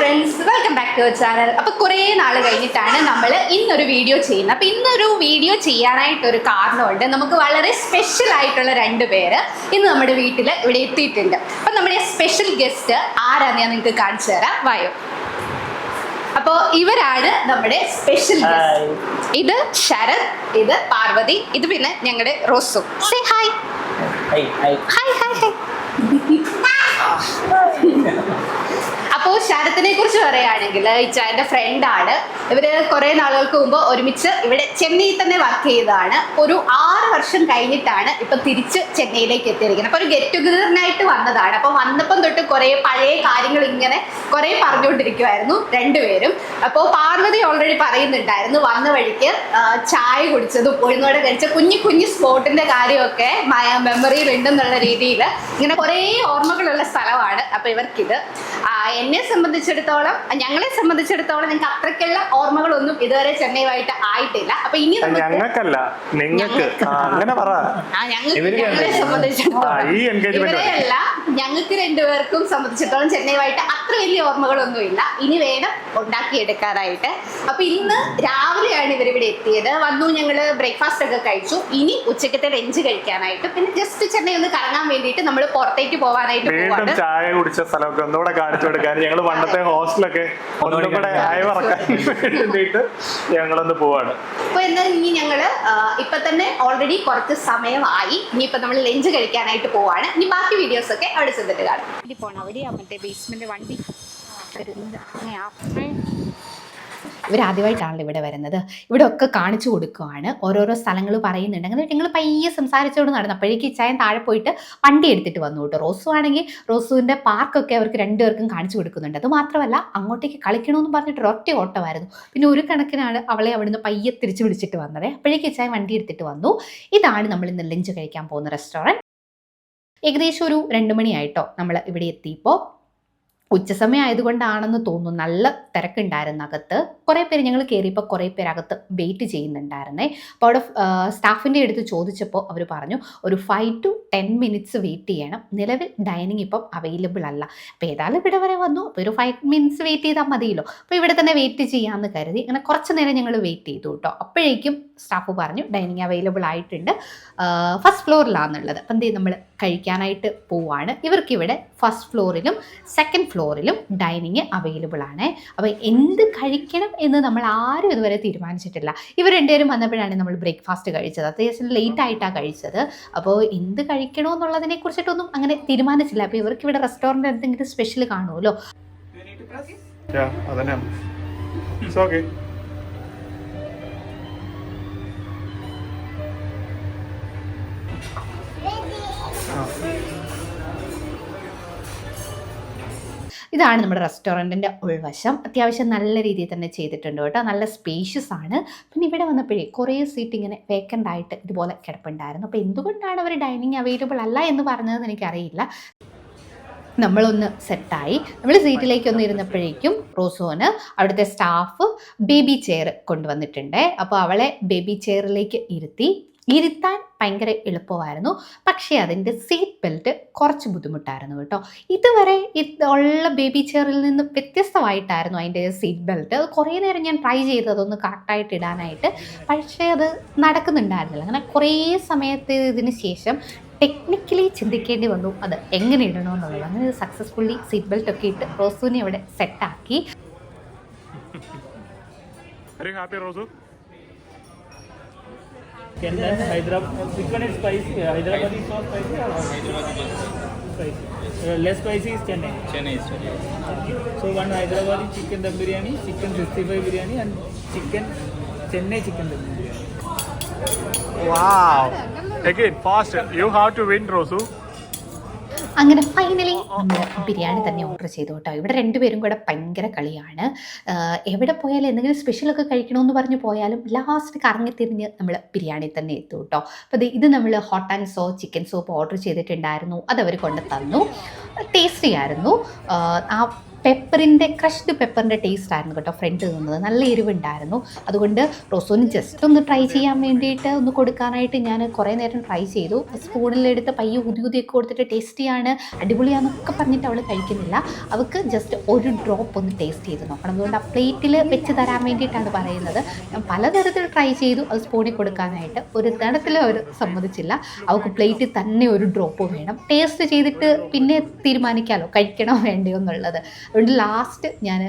Friends welcome back to channel അപ്പോൾ കുറേ നാൾ കഴിഞ്ഞിട്ടാണ് നമ്മൾ ഇന്നൊരു വീഡിയോ ചെയ്യുന്നത്. അപ്പോൾ ഇന്നൊരു വീഡിയോ ചെയ്യാനായിട്ടൊരു കാരണമുണ്ട്. നമുക്ക് വളരെ സ്പെഷ്യൽ ആയിട്ടുള്ള രണ്ട് പേര് ഇന്ന് നമ്മുടെ വീട്ടിൽ ഇവിടെ എത്തിയിട്ടുണ്ട്. അപ്പോൾ നമ്മുടെ സ്പെഷ്യൽ ഗസ്റ്റ് ആരാന്ന് ഞാൻ നിങ്ങൾക്ക് കാണിച്ചു തരാം. വായോ. അപ്പോൾ ഇവരാണ് നമ്മുടെ സ്പെഷ്യൽ ഗസ്റ്റ് ഇത് ശരത് ഇത് പാർവതി ഇത് പിന്നെ ഞങ്ങളുടെ Rosu. Say hi hi hi hi ശരത്തിനെ കുറിച്ച് പറയുകയാണെങ്കിൽ ഇച്ചാന്റെ ഫ്രണ്ടാണ് ഇവർ കുറേ നാളുകൾക്ക് മുമ്പ് ഒരുമിച്ച് ഇവിടെ ചെന്നൈയിൽ തന്നെ വർക്ക് ചെയ്തതാണ്. ഒരു ആറ് വർഷം കഴിഞ്ഞിട്ടാണ് ഇപ്പൊ തിരിച്ച് ചെന്നൈയിലേക്ക് എത്തിയിരിക്കുന്നത്. അപ്പോൾ ഒരു ഗെറ്റ് ടുഗദറിനായിട്ട് വന്നതാണ്. അപ്പോൾ വന്നപ്പം തൊട്ട് കുറേ പഴയ കാര്യങ്ങൾ ഇങ്ങനെ കുറേ പറഞ്ഞുകൊണ്ടിരിക്കുമായിരുന്നു രണ്ടുപേരും. അപ്പോൾ പാർവതി ഓൾറെഡി പറയുന്നുണ്ടായിരുന്നു വന്ന വഴിക്ക് ചായ കുടിച്ചതും ഉഴുന്നോടെ കഴിച്ച കുഞ്ഞു കുഞ്ഞു സ്പോട്ടിന്റെ കാര്യമൊക്കെ മെമ്മറിയിൽ ഉണ്ടെന്നുള്ള രീതിയിൽ ഇങ്ങനെ കുറേ ഓർമ്മകളുള്ള സ്ഥലമാണ്. അപ്പൊ ഇവർക്കിത്. എന്നെ സംബന്ധിച്ചിടത്തോളം ഞങ്ങളെ സംബന്ധിച്ചിടത്തോളം നിങ്ങൾക്ക് അത്രക്കുള്ള ഓർമ്മകളൊന്നും ഇതുവരെ ചെന്നൈയുമായിട്ട് ആയിട്ടില്ല. അപ്പൊ ഇനി ഞങ്ങൾക്കല്ല. നിങ്ങൾക്ക്. അങ്ങനെ പറ. ഞങ്ങളെ. സംബന്ധിച്ചിടത്തോളം. ഇവരെയല്ല ഞങ്ങൾക്ക് രണ്ടുപേർക്കും സംബന്ധിച്ചിടത്തോളം ചെന്നൈയുമായിട്ട് അത്ര വലിയ ഓർമ്മകളൊന്നും ഇല്ല ഇനി വേണം ഉണ്ടാക്കിയെടുക്കാനായിട്ട്. അപ്പൊ ഇന്ന് രാവിലെയാണ് ഇവരിവിടെ എത്തിയത്. വന്നു ഞങ്ങൾ ബ്രേക്ക്ഫാസ്റ്റ് ഒക്കെ കഴിച്ചു. ഇനി ഉച്ചക്കത്തെ ലഞ്ച് കഴിക്കാനായിട്ട്. പിന്നെ ജസ്റ്റ് ചെന്നൈ ഒന്ന് കറങ്ങാൻ വേണ്ടിയിട്ട് നമ്മൾ പുറത്തേക്ക് പോകാനായിട്ട് വീണ്ടും ചായ കുടിച്ച സ്ഥലമൊക്കെ ഒന്നുകൂടെ കാണിച്ചു കൊടുക്കാൻ. ഞങ്ങൾ പണ്ടത്തെ ഹോസ്റ്റലൊക്കെ ഒന്നും കൂടെ അയവിറക്കാൻ വേണ്ടിയിട്ട് ഞങ്ങളൊന്ന് പോവാണ്. അപ്പൊ എന്നാൽ ഇനി ഞങ്ങൾ ഇപ്പൊ തന്നെ ഓൾറെഡി കുറച്ച് സമയമായി. ഇനിയിപ്പോ നമ്മൾ ലഞ്ച് കഴിക്കാനായിട്ട് പോവാണ്. ഇനി ബാക്കി വീഡിയോസ് ഒക്കെ അവിടെ ചെന്നിട്ട് കാണാം. ഇവിടെ പോണം. അവിടെയാ മറ്റേ ബേസ്മെന്റ് വണ്ടി. ഇവർ ആദ്യമായിട്ടാണല്ലോ ഇവിടെ വരുന്നത്. ഇവിടെ ഒക്കെ കാണിച്ചു കൊടുക്കുവാണ്. ഓരോരോ സ്ഥലങ്ങൾ പറയുന്നുണ്ട്. അങ്ങനെ പയ്യെ സംസാരിച്ചുകൊണ്ട് നടന്നു. അപ്പോഴേക്ക് ഇച്ചായൻ താഴെ പോയിട്ട് വണ്ടി എടുത്തിട്ട് വന്നു കേട്ടോ. റോസു ആണെങ്കിൽ റോസുവിന്റെ പാർക്കൊക്കെ അവർക്ക് രണ്ടുപേർക്കും കാണിച്ചു കൊടുക്കുന്നുണ്ട്. അത് മാത്രമല്ല അങ്ങോട്ടേക്ക് കളിക്കണമെന്ന് പറഞ്ഞിട്ട് ഒറ്റ ഓട്ടമായിരുന്നു. പിന്നെ ഒരു കണക്കിനാണ് അവളെ അവിടുന്ന് പയ്യെ തിരിച്ചു വിളിച്ചിട്ട് വന്നത്. അപ്പോഴേക്ക് ഇച്ചായൻ വണ്ടി എടുത്തിട്ട് വന്നു. ഇതാണ് നമ്മൾ ഇന്ന് ലഞ്ച് കഴിക്കാൻ പോകുന്ന റെസ്റ്റോറന്റ്. ഏകദേശം ഒരു രണ്ട് മണിയായിട്ടോ നമ്മൾ ഇവിടെ എത്തിയപ്പോൾ. ഉച്ചസമയം ആയതുകൊണ്ടാണെന്ന് തോന്നുന്നു. നല്ല തിരക്കുണ്ടായിരുന്നു അകത്ത് കുറേ പേര് ഞങ്ങൾ കയറിയപ്പോൾ കുറേ പേര് അകത്ത് വെയിറ്റ് ചെയ്യുന്നുണ്ടായിരുന്നേ. അപ്പോൾ അവിടെ സ്റ്റാഫിന്റെ അടുത്ത് ചോദിച്ചപ്പോൾ അവർ പറഞ്ഞു ഒരു five to ten minutes wait ചെയ്യണം. നിലവിൽ ഡൈനിങ് ഇപ്പം അവൈലബിൾ അല്ല. അപ്പോൾ ഏതായാലും ഇവിടെ വരെ വന്നു. അപ്പോൾ ഒരു ഫൈവ് മിനിറ്റ്സ് വെയിറ്റ് ചെയ്താൽ മതിയല്ലോ. അപ്പോൾ ഇവിടെ തന്നെ വെയിറ്റ് ചെയ്യാമെന്ന് കരുതി അങ്ങനെ കുറച്ച് നേരം ഞങ്ങൾ വെയിറ്റ് ചെയ്തു കേട്ടോ അപ്പോഴേക്കും സ്റ്റാഫ് പറഞ്ഞു ഡൈനിങ് അവൈലബിൾ ആയിട്ടുണ്ട്. ഫസ്റ്റ് ഫ്ലോറിലാണെന്നുള്ളത് അപ്പം എന്തേ നമ്മൾ കഴിക്കാനായിട്ട് പോവാണ്. ഇവർക്കിവിടെ ഫസ്റ്റ് ഫ്ലോറിലും സെക്കൻഡ് ഫ്ലോറിലും ഡൈനിങ് അവൈലബിൾ ആണ്. അപ്പോൾ എന്ത് കഴിക്കണം എന്ന് നമ്മൾ ആരും ഇതുവരെ തീരുമാനിച്ചിട്ടില്ല. ഇവർ രണ്ടുപേരും വന്നപ്പോഴാണ് നമ്മൾ ബ്രേക്ക്ഫാസ്റ്റ് കഴിച്ചത്. അത്യാവശ്യം ലേറ്റ് ആയിട്ടാണ് കഴിച്ചത്. അപ്പോൾ എന്ത് കഴിക്കണോ എന്നുള്ളതിനെ കുറിച്ചിട്ടൊന്നും അങ്ങനെ തീരുമാനിച്ചില്ല. അപ്പോൾ ഇവർക്ക് ഇവിടെ റെസ്റ്റോറന്റ് എന്തെങ്കിലും സ്പെഷ്യൽ കാണുമല്ലോ? അതന്നെ. ഇതാണ് നമ്മുടെ റെസ്റ്റോറന്റിന്റെ ഉൾവശം. അത്യാവശ്യം നല്ല രീതിയിൽ തന്നെ ചെയ്തിട്ടുണ്ട് കേട്ടോ. നല്ല സ്പേഷ്യസ് ആണ്. പിന്നെ ഇവിടെ വന്നപ്പോഴേ കുറേ സീറ്റ് ഇങ്ങനെ വേക്കന്റ് ആയിട്ട് ഇതുപോലെ കിടപ്പുണ്ടായിരുന്നു. അപ്പോൾ എന്തുകൊണ്ടാണ് അവർ ഡൈനിങ് അവൈലബിൾ അല്ല എന്ന് പറഞ്ഞതെന്ന് എനിക്കറിയില്ല. നമ്മളൊന്ന് സെറ്റായി നമ്മൾ സീറ്റിലേക്ക് ഒന്ന് ഇരുന്നപ്പോഴേക്കും റോസോന് അവിടുത്തെ സ്റ്റാഫ് ബേബി ചെയർ കൊണ്ടുവന്നിട്ടുണ്ട്. അപ്പോൾ അവളെ ബേബി ചെയറിലേക്ക് ഇരുത്തി ഇരുത്താൻ ഭയങ്കര എളുപ്പമായിരുന്നു. പക്ഷേ അതിന്റെ സീറ്റ് ബെൽറ്റ് കുറച്ച് ബുദ്ധിമുട്ടായിരുന്നു കേട്ടോ. ഇതുവരെ ഇത് ഉള്ള ബേബി ചെയറിൽ നിന്ന് വ്യത്യസ്തമായിട്ടായിരുന്നു അതിന്റെ സീറ്റ് ബെൽറ്റ് അത് കുറേ നേരം ഞാൻ ട്രൈ ചെയ്തതൊന്ന് കറക്റ്റായിട്ട് ഇടാനായിട്ട്. പക്ഷേ അത് നടക്കുന്നുണ്ടായിരുന്നില്ല. അങ്ങനെ കുറേ സമയത്ത് ഇതിന് ശേഷം ടെക്നിക്കലി ചിന്തിക്കേണ്ടി വന്നു. അത് എങ്ങനെ ഇടണമെന്നുള്ളത്. അങ്ങനെ സക്സസ്ഫുള്ളി സീറ്റ് ബെൽറ്റ് ഒക്കെ ഇട്ട് റോസുവിനെ അവിടെ സെറ്റാക്കി ഹാപ്പി റോസു? केंद्र Hyderabad chicken is spicy Hyderabadi sauce spicy or spicy less spicy is Chennai Chennai is Chennai so one Hyderabadi chicken dum biryani chicken sixty five biryani and chicken Chennai chicken dum biryani Wow. Again, faster. You have to win, Rosu. അങ്ങനെ finally biryani തന്നെ order ചെയ്തു കേട്ടോ. ഇവിടെ രണ്ടുപേരും കൂടെ ഭയങ്കര കളിയാണ്. എവിടെ പോയാലും എന്തെങ്കിലും സ്പെഷ്യലൊക്കെ കഴിക്കണമെന്ന് പറഞ്ഞ് പോയാലും ലാസ്റ്റ് കറങ്ങിത്തിരിഞ്ഞ് നമ്മൾ ബിരിയാണി തന്നെ എത്തും കേട്ടോ. അപ്പോൾ ഇത് നമ്മൾ hot and sour chicken soup order ചെയ്തിട്ടുണ്ടായിരുന്നു. അത് അവർ കൊണ്ട് തന്നു. ടേസ്റ്റി ആയിരുന്നു. ആ പെപ്പറിന്റെ ക്രഷ്ഡ് പെപ്പറിന്റെ ടേസ്റ്റ് ആയിരുന്നു കേട്ടോ ഫ്രണ്ട് നിന്നത് നല്ല എരിവുണ്ടായിരുന്നു. അതുകൊണ്ട് റോസോന് ജസ്റ്റ് ഒന്ന് ട്രൈ ചെയ്യാൻ വേണ്ടിയിട്ട് ഒന്ന് കൊടുക്കാനായിട്ട് ഞാൻ കുറേ നേരം ട്രൈ ചെയ്തു. സ്പൂണിലെടുത്ത് പയ്യെ ഉതി ഉതിയൊക്കെ കൊടുത്തിട്ട് ടേസ്റ്റിയാണ് അടിപൊളിയാണെന്നൊക്കെ പറഞ്ഞിട്ട് അവൾ കഴിക്കുന്നില്ല. അവൾക്ക് ജസ്റ്റ് ഒരു ഡ്രോപ്പ് ഒന്ന് ടേസ്റ്റ് ചെയ്ത് നോക്കണം. അതുകൊണ്ട് ആ പ്ലേറ്റിൽ വെച്ച് തരാൻ വേണ്ടിയിട്ടാണ് പറയുന്നത്. ഞാൻ പലതരത്തിൽ ട്രൈ ചെയ്തു. അത് സ്പൂണിൽ കൊടുക്കാനായിട്ട് ഒരു തരത്തിൽ അവർ സമ്മതിച്ചില്ല. അവൾക്ക് പ്ലേറ്റിൽ തന്നെ ഒരു ഡ്രോപ്പ് വേണം. ടേസ്റ്റ് ചെയ്തിട്ട് പിന്നെ തീരുമാനിക്കാമല്ലോ കഴിക്കണോ വേണ്ടയോ എന്നുള്ളത്. അതുകൊണ്ട് ലാസ്റ്റ് ഞാൻ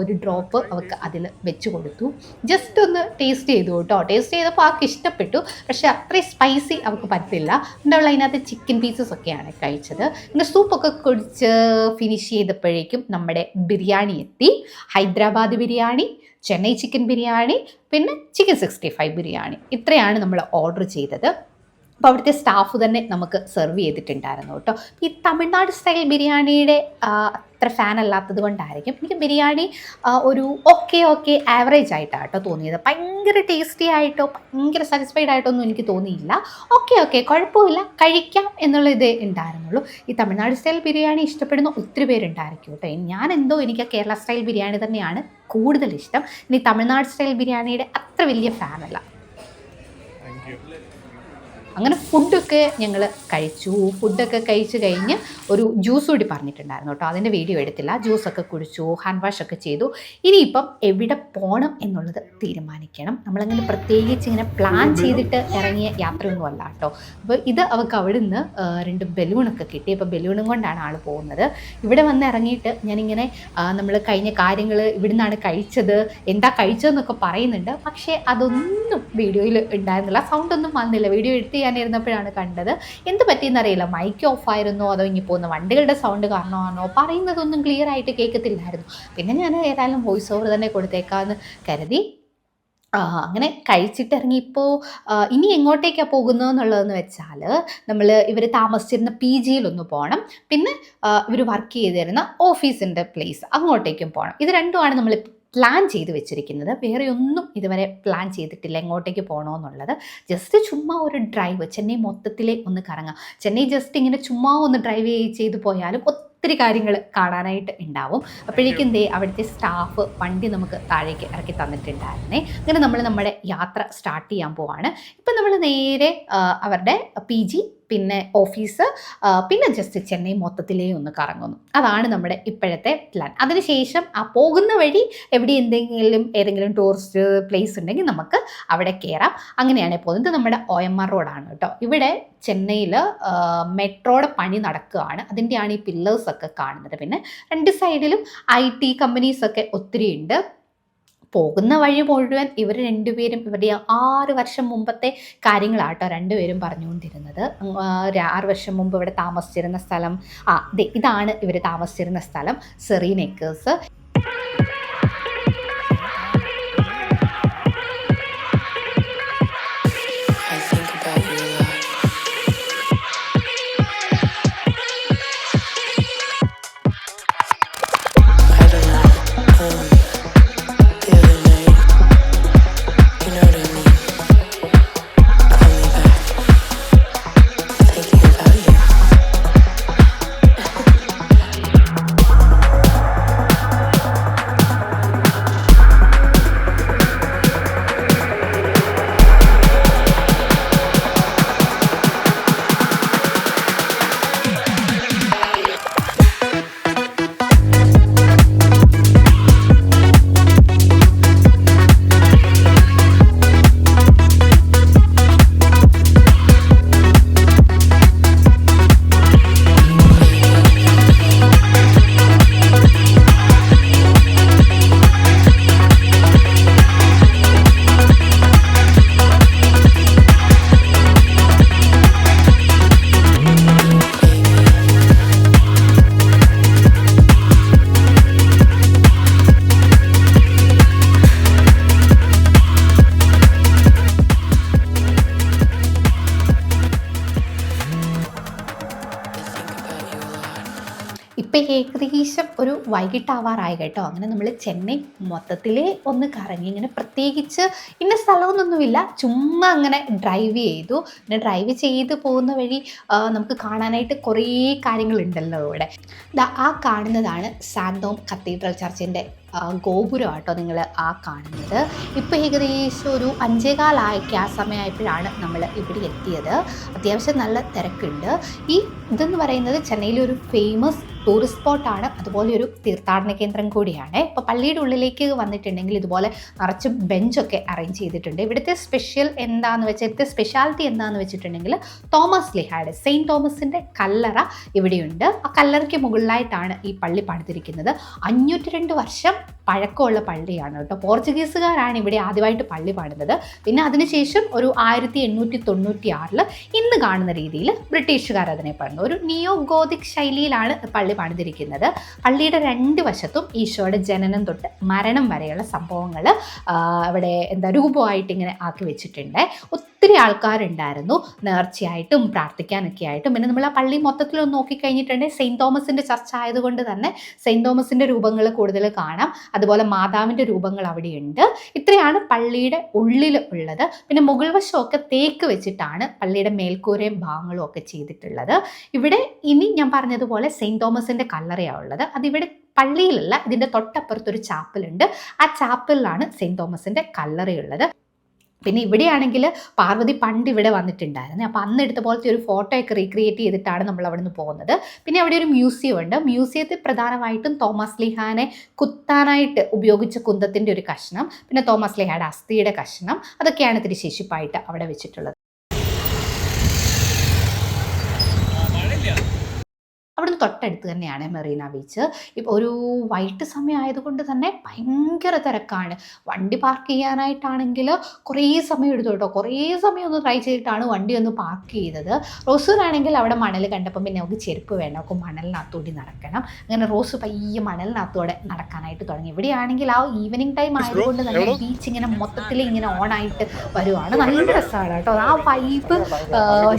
ഒരു ഡ്രോപ്പ് അവൾക്ക് അതിൽ വെച്ച് കൊടുത്തു. ജസ്റ്റ് ഒന്ന് ടേസ്റ്റ് ചെയ്തു കേട്ടോ. ടേസ്റ്റ് ചെയ്തപ്പോൾ അവൾക്ക് ഇഷ്ടപ്പെട്ടു. പക്ഷേ അത്രയും സ്പൈസി അവൾക്ക് പറ്റില്ല. അതുകൊണ്ട് അവൾ അതിനകത്ത് ചിക്കൻ പീസസ് ഒക്കെയാണ് കഴിച്ചത്. പിന്നെ സൂപ്പൊക്കെ കുടിച്ച് ഫിനിഷ് ചെയ്തപ്പോഴേക്കും നമ്മുടെ ബിരിയാണി എത്തി. ഹൈദരാബാദ് ബിരിയാണി ചെന്നൈ ചിക്കൻ ബിരിയാണി പിന്നെ ചിക്കൻ സിക്സ്റ്റി ഫൈവ് ബിരിയാണി. ഇത്രയാണ് നമ്മൾ ഓർഡർ ചെയ്തത്. അപ്പോൾ അവിടുത്തെ സ്റ്റാഫ് തന്നെ നമുക്ക് സെർവ് ചെയ്തിട്ടുണ്ടായിരുന്നു കേട്ടോ. ഈ തമിഴ്നാട് സ്റ്റൈൽ ബിരിയാണിയുടെ അത്ര ഫാൻ അല്ലാത്തത് കൊണ്ടായിരിക്കും. എനിക്ക് ബിരിയാണി ഒരു ഓക്കെ ഓക്കെ ആവറേജ് ആയിട്ടാണ് കേട്ടോ തോന്നിയത്. ഭയങ്കര ടേസ്റ്റി ആയിട്ടോ ഭയങ്കര സാറ്റിസ്ഫൈഡ് ആയിട്ടോ ഒന്നും എനിക്ക് തോന്നിയില്ല. ഓക്കെ ഓക്കെ കുഴപ്പമില്ല. കഴിക്കാം എന്നുള്ള ഇതേ ഉണ്ടായിരുന്നുള്ളൂ. ഈ തമിഴ്നാട് സ്റ്റൈൽ ബിരിയാണി ഇഷ്ടപ്പെടുന്ന ഒത്തിരി പേരുണ്ടായിരിക്കും കേട്ടോ. ഞാൻ എന്തോ എനിക്ക് കേരള സ്റ്റൈൽ ബിരിയാണി തന്നെയാണ് കൂടുതൽ ഇഷ്ടം. ഇനി തമിഴ്നാട് സ്റ്റൈൽ ബിരിയാണിയുടെ അത്ര വലിയ ഫാനല്ല അങ്ങനെ ഫുഡൊക്കെ ഞങ്ങൾ കഴിച്ചു. ഫുഡൊക്കെ കഴിച്ചു കഴിഞ്ഞ് ഒരു ജ്യൂസ് കൂടി പറഞ്ഞിട്ടുണ്ടായിരുന്നു കേട്ടോ. അതിന്റെ വീഡിയോ എടുത്തില്ല. ജ്യൂസൊക്കെ കുടിച്ചു ഹാൻഡ് വാഷൊക്കെ ഒക്കെ ചെയ്തു. ഇനിയിപ്പം എവിടെ പോകണം എന്നുള്ളത് തീരുമാനിക്കണം. നമ്മളങ്ങനെ പ്രത്യേകിച്ച് ഇങ്ങനെ പ്ലാൻ ചെയ്തിട്ട് ഇറങ്ങിയ യാത്രയൊന്നും അല്ല കേട്ടോ. അപ്പോൾ ഇത് അവൾക്ക് അവിടെ നിന്ന് രണ്ട് ബലൂണൊക്കെ കിട്ടി. അപ്പോൾ ബലൂണും കൊണ്ടാണ് ആൾ പോകുന്നത്. ഇവിടെ വന്ന് ഇറങ്ങിയിട്ട് ഞാനിങ്ങനെ നമ്മൾ കഴിഞ്ഞ കാര്യങ്ങൾ ഇവിടുന്നാണ് കഴിച്ചത് എന്താ കഴിച്ചതെന്നൊക്കെ പറയുന്നുണ്ട്. പക്ഷേ അതൊന്നും വീഡിയോയിൽ ഉണ്ടായിരുന്നില്ല. സൗണ്ട് ഒന്നും വന്നില്ല. വീഡിയോ എഡിറ്റ് ചെയ്യാനിരുന്നപ്പോഴാണ് കണ്ടത്. എന്ത് പറ്റിയെന്നറിയില്ല. മൈക്ക് ഓഫ് ആയിരുന്നോ? അതോ ഇനി പോകുന്ന വണ്ടികളുടെ സൗണ്ട് കാരണമാണോ? പറയുന്നതൊന്നും ക്ലിയർ ആയിട്ട് കേൾക്കത്തില്ലായിരുന്നു. പിന്നെ ഞാൻ ഏതായാലും വോയിസ് ഓവർ തന്നെ കൊടുത്തേക്കാന്ന് കരുതി. അങ്ങനെ കഴിച്ചിട്ടിറങ്ങി ഇപ്പോൾ ഇനി എങ്ങോട്ടേക്കാണ് പോകുന്നത് എന്നുള്ളതെന്ന് വെച്ചാൽ നമ്മൾ ഇവർ താമസിച്ചിരുന്ന പി ജിയിലൊന്ന് പോകണം പിന്നെ ഇവർ വർക്ക് ചെയ്തിരുന്ന ഓഫീസിന്റെ പ്ലേസ് അങ്ങോട്ടേക്കും പോകണം ഇത് രണ്ടുമാണ് നമ്മൾ പ്ലാൻ ചെയ്ത് വെച്ചിരിക്കുന്നത്. വേറെ ഒന്നും ഇതുവരെ പ്ലാൻ ചെയ്തിട്ടില്ല. എങ്ങോട്ടേക്ക് പോകണമെന്നുള്ളത് ജസ്റ്റ് ചുമ്മാ ഒരു ഡ്രൈവ് ചെന്നൈ മൊത്തത്തിലേ ഒന്ന് കറങ്ങാം. ചെന്നൈ ജസ്റ്റ് ഇങ്ങനെ ചുമ്മാ ഒന്ന് ഡ്രൈവ് ചെയ്ത് പോയാലും ഒത്തിരി കാര്യങ്ങൾ കാണാനായിട്ട് ഉണ്ടാവും. അപ്പോഴേക്കും ദേ അവിടുത്തെ സ്റ്റാഫ് വണ്ടി നമുക്ക് താഴേക്ക് ഇറക്കി തന്നിട്ടുണ്ടായിരുന്നേ. അങ്ങനെ നമ്മൾ നമ്മുടെ യാത്ര സ്റ്റാർട്ട് ചെയ്യാൻ പോവാണ്. ഇപ്പം നമ്മൾ നേരെ അവരുടെ പി ജി പിന്നെ ഓഫീസ് പിന്നെ ജസ്റ്റ് ചെന്നൈ മൊത്തത്തിലേ ഒന്ന് കറങ്ങുന്നു. അതാണ് നമ്മുടെ ഇപ്പോഴത്തെ പ്ലാൻ അതിനുശേഷം ആ പോകുന്ന വഴി എവിടെ എന്തെങ്കിലും ഏതെങ്കിലും ടൂറിസ്റ്റ് പ്ലേസ് ഉണ്ടെങ്കിൽ നമുക്ക് അവിടെ കയറാം അങ്ങനെയാണ് പോകുന്നത്. നമ്മുടെ ഒ എം ആർ റോഡാണ് കേട്ടോ. ഇവിടെ ചെന്നൈയിൽ മെട്രോയുടെ പണി നടക്കുകയാണ്. അതിന്റെയാണ് ഈ പില്ലേഴ്സ് ഒക്കെ കാണുന്നത്. പിന്നെ രണ്ട് സൈഡിലും ഐ ടി കമ്പനീസൊക്കെ ഒത്തിരി ഉണ്ട്. പോകുന്ന വഴി മുഴുവൻ ഇവർ രണ്ടുപേരും ഇവരുടെ ആറ് വർഷം മുമ്പത്തെ കാര്യങ്ങളാട്ടോ രണ്ടുപേരും പറഞ്ഞുകൊണ്ടിരുന്നത്. ആറ് വർഷം മുമ്പ് ഇവിടെ താമസിച്ചിരുന്ന സ്ഥലം ആ ഇതാണ് ഇവർ താമസിച്ചിരുന്ന സ്ഥലം I ഏകദേശം ഒരു വൈകിട്ടാവാറായി കേട്ടോ. അങ്ങനെ നമ്മൾ ചെന്നൈ മൊത്തത്തിൽ ഒന്ന് കറങ്ങി ഇങ്ങനെ പ്രത്യേകിച്ച് ഇന്ന സ്ഥലമൊന്നുമില്ല. ചുമ്മാ അങ്ങനെ ഡ്രൈവ് ചെയ്തു. പിന്നെ ഡ്രൈവ് ചെയ്ത് പോകുന്ന വഴി നമുക്ക് കാണാനായിട്ട് കുറേ കാര്യങ്ങളുണ്ടല്ലോ ഇവിടെ. ആ കാണുന്നതാണ് സാന്തോം കത്തീഡ്രൽ ചർച്ചിന്റെ ഗോപുരമാട്ടോ നിങ്ങൾ ആ കാണുന്നത്. ഇപ്പോൾ ഏകദേശം ഒരു അഞ്ചേകാലായിക്ക് ആ സമയമായപ്പോഴാണ് നമ്മൾ ഇവിടെ എത്തിയത്. അത്യാവശ്യം നല്ല തിരക്കുണ്ട്. ഈ ഇതെന്ന് പറയുന്നത് ചെന്നൈയിലെ ഒരു ഫേമസ് ടൂറിസ്റ്റ് സ്പോട്ടാണ് അതുപോലെ ഒരു തീർത്ഥാടന കേന്ദ്രം കൂടിയാണ്. ഇപ്പോൾ പള്ളിയുടെ ഉള്ളിലേക്ക് വന്നിട്ടുണ്ടെങ്കിൽ ഇതുപോലെ നിറച്ച് ബെഞ്ചൊക്കെ അറേഞ്ച് ചെയ്തിട്ടുണ്ട്. ഇവിടുത്തെ സ്പെഷ്യൽ എന്താണെന്ന് വെച്ചാൽ ഇവിടുത്തെ സ്പെഷ്യാലിറ്റി എന്താണെന്ന് വെച്ചിട്ടുണ്ടെങ്കിൽ തോമസ് ലിഹാഡ് സെയിന്റ് തോമസിന്റെ കല്ലറ ഇവിടെയുണ്ട്. ആ കല്ലറയ്ക്ക് മുകളിലായിട്ടാണ് ഈ പള്ളി പണിതിരിക്കുന്നത്. അഞ്ഞൂറ്റി രണ്ട് വർഷം പഴക്കമുള്ള പള്ളിയാണ് കേട്ടോ. പോർച്ചുഗീസുകാരാണ് ഇവിടെ ആദ്യമായിട്ട് പള്ളി പാടുന്നത്. പിന്നെ അതിനുശേഷം ഒരു ആയിരത്തി എണ്ണൂറ്റി തൊണ്ണൂറ്റി ആറിൽ ഇന്ന് കാണുന്ന രീതിയിൽ ബ്രിട്ടീഷുകാർ അതിനെ പണിതു ഒരു നിയോ ഗോതിക് ശൈലിയിലാണ് പള്ളി പണിതിരിക്കുന്നത് പള്ളിയുടെ രണ്ട് വശത്തും ഈശോയുടെ ജനനം തൊട്ട് മരണം വരെയുള്ള സംഭവങ്ങൾ അവിടെ എന്താ രൂപമായിട്ട് ഇങ്ങനെ ആക്കി വെച്ചിട്ടുണ്ട്. ഒത്തിരി ആൾക്കാരുണ്ടായിരുന്നു. നേർച്ചയായിട്ടും പ്രാർത്ഥിക്കാനൊക്കെ ആയിട്ടും പിന്നെ നമ്മൾ ആ പള്ളി മൊത്തത്തിലൊന്ന് നോക്കിക്കഴിഞ്ഞിട്ടുണ്ടെങ്കിൽ സെയിന്റ് തോമസിന്റെ ചർച്ച ആയതുകൊണ്ട് തന്നെ സെയിന്റ് തോമസിന്റെ രൂപങ്ങൾ കൂടുതൽ കാണാം. അതുപോലെ മാതാവിന്റെ രൂപങ്ങൾ അവിടെയുണ്ട്. ഇത്രയാണ് പള്ളിയുടെ ഉള്ളിൽ ഉള്ളത്. പിന്നെ മുകൾ വശമൊക്കെ തേക്ക് വെച്ചിട്ടാണ് പള്ളിയുടെ മേൽക്കൂരയും ഭാഗങ്ങളും ഒക്കെ ചെയ്തിട്ടുള്ളത്. ഇവിടെ ഇനി ഞാൻ പറഞ്ഞതുപോലെ സെയിന്റ് തോമസിന്റെ കല്ലറയാണ് ഉള്ളത്. അതിവിടെ പള്ളിയിലല്ല ഇതിന്റെ തൊട്ടപ്പുറത്തൊരു ചാപ്പലുണ്ട്. ആ ചാപ്പലിലാണ് സെയിന്റ് തോമസിന്റെ കല്ലറയുള്ളത്. പിന്നെ ഇവിടെയാണെങ്കിൽ പാർവതി പണ്ട് ഇവിടെ വന്നിട്ടുണ്ടായിരുന്നു. അപ്പോൾ അന്ന് എടുത്ത പോലത്തെ ഒരു ഫോട്ടോയൊക്കെ റീക്രിയേറ്റ് ചെയ്തിട്ടാണ് നമ്മൾ അവിടെ നിന്ന് പോകുന്നത്. പിന്നെ അവിടെ ഒരു മ്യൂസിയം ഉണ്ട്. മ്യൂസിയത്തിൽ പ്രധാനമായിട്ടും തോമസ് ലിഹാനെ കുത്താനായിട്ട് ഉപയോഗിച്ച കുന്തത്തിന്റെ ഒരു കഷ്ണം പിന്നെ തോമസ് ലിഹായുടെ അസ്ഥിയുടെ കഷ്ണം അതൊക്കെയാണ് ഇത്തിരി ശേഷിപ്പായിട്ട് അവിടെ വെച്ചിട്ടുള്ളത്. തൊട്ടടുത്ത് തന്നെയാണ് മെറീന ബീച്ച്. ഇപ്പോൾ ഒരു വൈകിട്ട് സമയം ആയതുകൊണ്ട് തന്നെ ഭയങ്കര തിരക്കാണ്. വണ്ടി പാർക്ക് ചെയ്യാനായിട്ടാണെങ്കിൽ കുറേ സമയം എടുത്തു കേട്ടോ. കുറേ സമയം ഒന്ന് ട്രൈ ചെയ്തിട്ടാണ് വണ്ടി ഒന്ന് പാർക്ക് ചെയ്തത്. റോസൂരാണെങ്കിൽ അവിടെ മണൽ കണ്ടപ്പോൾ പിന്നെ നമുക്ക് ചെരുപ്പ് വേണം. നമുക്ക് മണലിനകത്തോടി നടക്കണം. അങ്ങനെ റോസ് പയ്യെ മണലിനകത്തോടെ നടക്കാനായിട്ട് തുടങ്ങി. ഇവിടെയാണെങ്കിൽ ആ ഈവനിങ് ടൈം ആയതുകൊണ്ട് തന്നെ ബീച്ച് ഇങ്ങനെ മൊത്തത്തിൽ ഇങ്ങനെ ഓണായിട്ട് വരുവാണ്. നല്ല രസമാണ് കേട്ടോ. ആ വൈബ്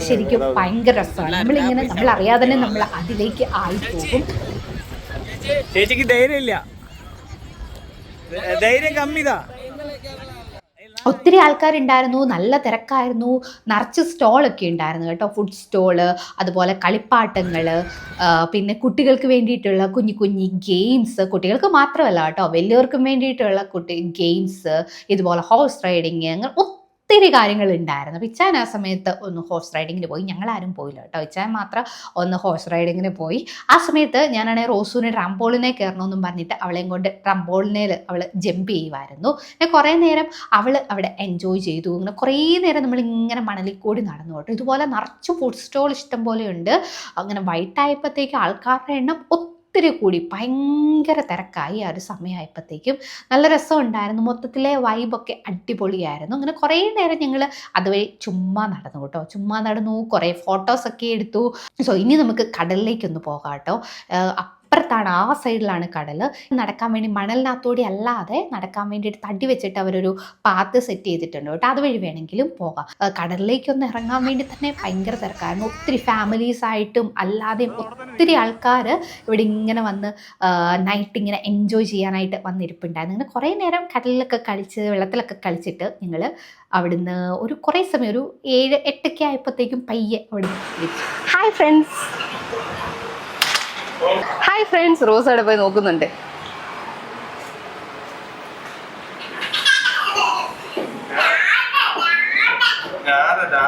ശരിക്കും ഭയങ്കര രസമാണ്. നമ്മളിങ്ങനെ നമ്മൾ അറിയാതെ തന്നെ നമ്മൾ അതിലേക്ക് ആയി പോകും ചേച്ചിക്ക് ധൈര്യമില്ല. ധൈര്യം കമ്മിതാ. ഒത്തിരി ആൾക്കാരുണ്ടായിരുന്നു നല്ല തിരക്കായിരുന്നു നിറച്ച് സ്റ്റോളൊക്കെ ഉണ്ടായിരുന്നു കേട്ടോ ഫുഡ് സ്റ്റോൾ അതുപോലെ കളിപ്പാട്ടങ്ങൾ പിന്നെ കുട്ടികൾക്ക് വേണ്ടിയിട്ടുള്ള കുഞ്ഞു കുഞ്ഞു ഗെയിംസ് കുട്ടികൾക്ക് മാത്രമല്ല കേട്ടോ വലിയവർക്കും വേണ്ടിയിട്ടുള്ള കുട്ടി ഗെയിംസ് ഇതുപോലെ ഹോഴ്സ് റൈഡിങ് അങ്ങനെ ഒത്തിരി കാര്യങ്ങൾ ഉണ്ടായിരുന്നു അപ്പോൾ ഇച്ചാൻ ആ സമയത്ത് ഒന്ന് ഹോഴ്സ് റൈഡിങ്ങിന് പോയി. ഞങ്ങളാരും പോയില്ല കേട്ടോ. ഇച്ചാൻ മാത്രം ഒന്ന് ഹോഴ്സ് റൈഡിങ്ങിന് പോയി. ആ സമയത്ത് ഞാനാണെങ്കിൽ റോസൂനെ ട്രംപോളിനെ കയറണമെന്നും പറഞ്ഞിട്ട് അവളെയും കൊണ്ട് ട്രംപോളിനേൽ അവൾ ജമ്പ് ചെയ്യുമായിരുന്നു പിന്നെ കുറേ നേരം അവൾ അവിടെ എൻജോയ് ചെയ്തു. ഇങ്ങനെ കുറേ നേരം നമ്മൾ ഇങ്ങനെ മണലിൽ കൂടി നടന്നു കേട്ടോ. ഇതുപോലെ നിറച്ച് ഫുഡ് സ്റ്റോൾ ഇഷ്ടം പോലെ ഉണ്ട്. അങ്ങനെ വൈകിട്ടായപ്പോഴത്തേക്ക് ആൾക്കാരുടെ എണ്ണം കൂടി ഭയങ്കര തിരക്കായി ആ ഒരു സമയമായപ്പോഴത്തേക്കും നല്ല രസമുണ്ടായിരുന്നു. മൊത്തത്തിലെ വൈബൊക്കെ അടിപൊളിയായിരുന്നു. അങ്ങനെ കുറേ നേരം ഞങ്ങൾ അതുവഴി ചുമ്മാ നടന്നു കേട്ടോ. ചുമ്മാ നടന്നു കുറേ ഫോട്ടോസൊക്കെ എടുത്തു. സോ ഇനി നമുക്ക് കടലിലേക്കൊന്ന് പോകാം കേട്ടോ. അപ്പുറത്താണ് ആ സൈഡിലാണ് കടൽ നടക്കാൻ വേണ്ടി മണലിനകത്തൂടി അല്ലാതെ നടക്കാൻ വേണ്ടിയിട്ട് തടി വെച്ചിട്ട് അവരൊരു പാത്ത് സെറ്റ് ചെയ്തിട്ടുണ്ട് കേട്ടോ. അതുവഴി വേണമെങ്കിലും പോകാം. കടലിലേക്കൊന്ന് ഇറങ്ങാൻ വേണ്ടി തന്നെ ഭയങ്കര തിരക്കായിരുന്നു. ഒത്തിരി ഫാമിലീസ് ആയിട്ടും അല്ലാതെയും ഒത്തിരി ആൾക്കാർ ഇവിടെ ഇങ്ങനെ വന്ന് നൈറ്റ് ഇങ്ങനെ എൻജോയ് ചെയ്യാനായിട്ട് വന്നിരിപ്പുണ്ടായിരുന്നു. ഇങ്ങനെ കുറേ നേരം കടലിലൊക്കെ കളിച്ച് വെള്ളത്തിലൊക്കെ കളിച്ചിട്ട് ഞങ്ങൾ അവിടുന്ന് ഒരു കുറേ സമയം ഒരു ഏഴ് എട്ടൊക്കെ ആയപ്പോഴത്തേക്കും പയ്യെ അവിടെ തിരിച്ചു. Hi friends hi friends Rose അവിടെ പോയി നോക്കുന്നുണ്ട്. ഞാനടാ